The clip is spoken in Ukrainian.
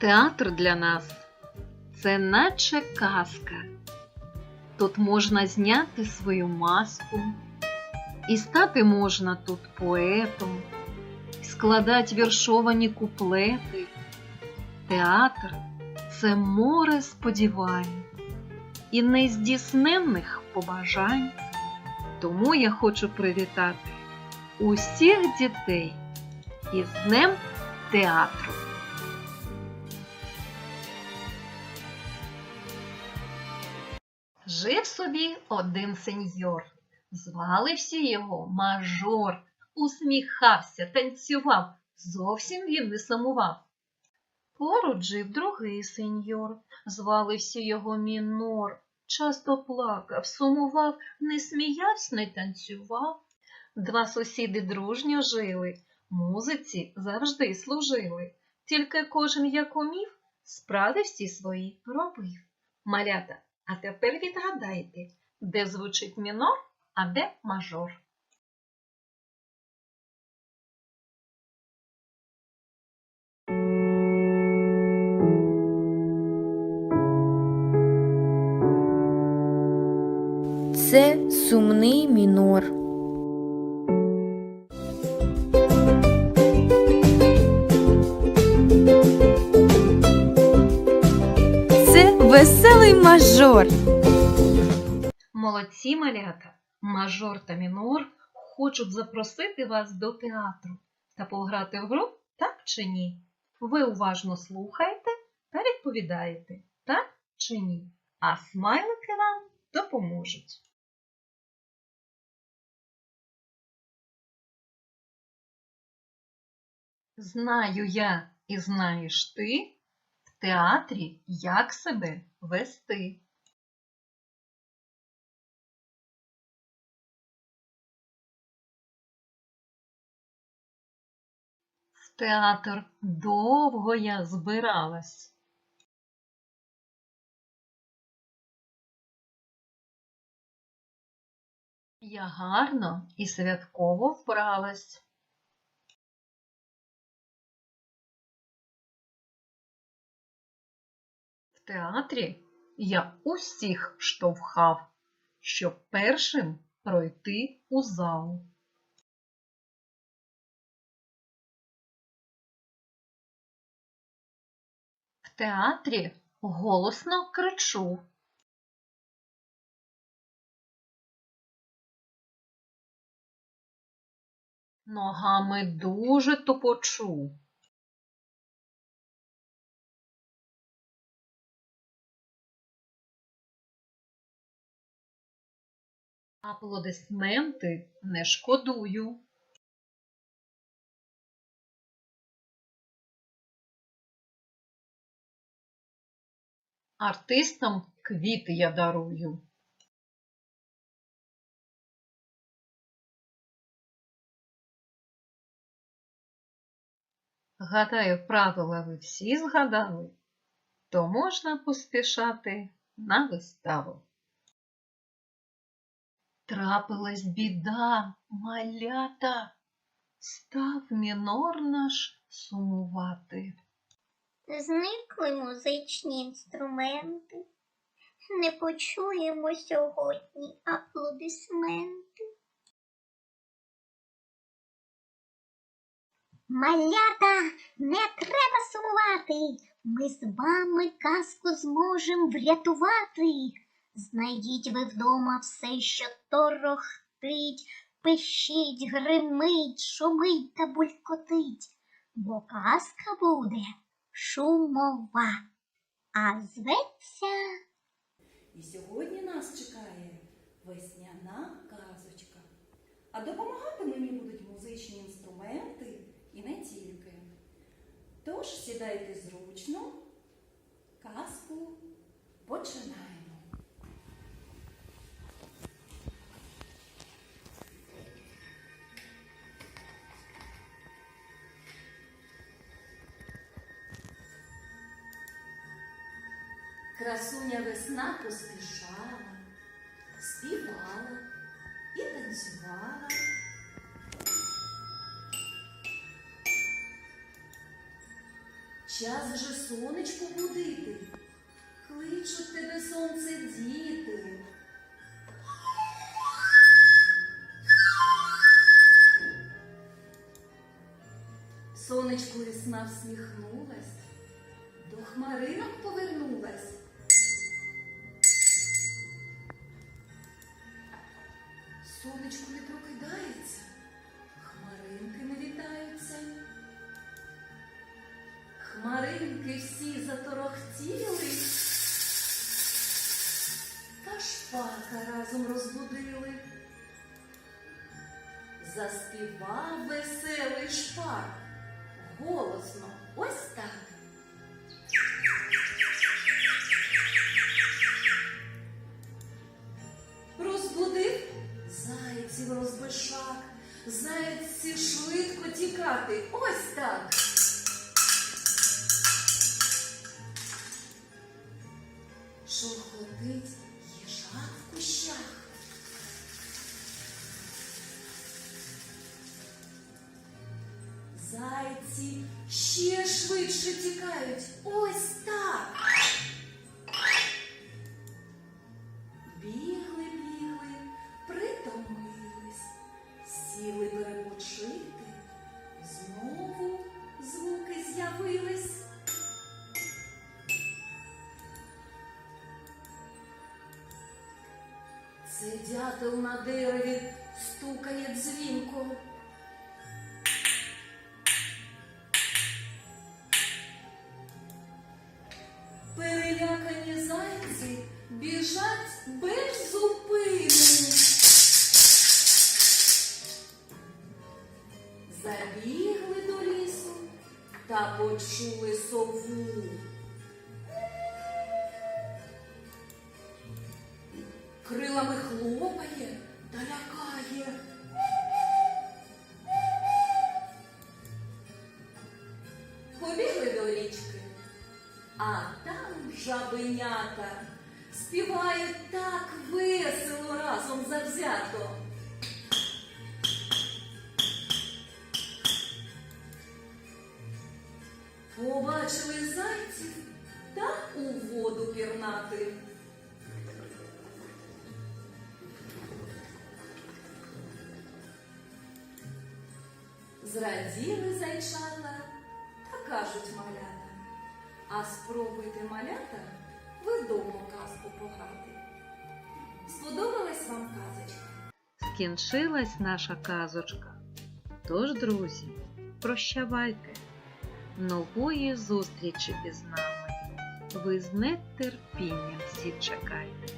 Театр для нас це наче казка. Тут можна зняти свою маску, і стати можна тут поетом, складати віршовані куплети. Театр це море сподівань і нездійсненних побажань. Тому я хочу привітати усіх дітей із Днем театру. Жив собі один сеньор. Звали всі його мажор. Усміхався, танцював, зовсім він не самував. Поруч жив другий сеньор, звали всі його мінор. Часто плакав, сумував, не сміявся, не танцював. Два сусіди дружньо жили, музиці завжди служили. Тільки кожен як умів, справи всі свої робив. Малята, а тепер відгадайте, де звучить мінор, а де мажор. Це сумний мінор. Веселий мажор. Молодці малята, мажор та мінор хочуть запросити вас до театру та пограти в гру, так чи ні? Ви уважно слухаєте та відповідаєте, так чи ні? А смайлики вам допоможуть. Знаю я і знаєш ти театрі, як себе вести. В театр довго я збиралась. Я гарно і святково вбралась. Театрі я усіх штовхав, щоб першим пройти у зал. В театрі голосно кричу. Ногами дуже тупочу. Аплодисменти не шкодую. Артистам квіти я дарую. Гадаю, правила ви всі згадали, то можна поспішати на виставу. Трапилась біда, малята, став мінор наш сумувати. Зникли музичні інструменти. Не почуємо сьогодні аплодисменти. Малята, не треба сумувати. Ми з вами казку зможемо врятувати. Знайдіть ви вдома все, що торохтить, пищить, гримить, шумить та булькотить, бо казка буде шумова, а зветься І сьогодні нас чекає весняна казочка. А допомагати мені будуть музичні інструменти і не тільки. Тож сідайте зручно, казку починаємо. Красуня весна поспішала, співала і танцювала. Час вже сонечко будити. Кличуть тебе сонце діти. Сонечко весна всміхнулась, до хмаринок повернулась. Сонечко не прокидається, хмаринки не вітаються. Хмаринки всі заторохтіли, та шпака разом розбудили. Заспівав веселий шпак, голосно, ось так. Зайці швидко тікати, ось так. Шурхотить їжак в кущах. Зайці ще швидше тікають. Ось так. Це дятел на дереві стукає дзвінко. Перелякані зайці біжать без зупину. Забігли до лісу та почули сову. Крилами хлопає та лякає. Побігли до річки, а там жабенята співають так весело разом завзято. Побачили зайців та у воду пірнати. Зраділи зайчата та кажуть малята. А спробуйте малята вдома казку пограти. Сподобалась вам казочка? Скінчилась наша казочка. Тож, друзі, прощавайте. Нової зустрічі із нами. Ви з нетерпінням всі чекайте.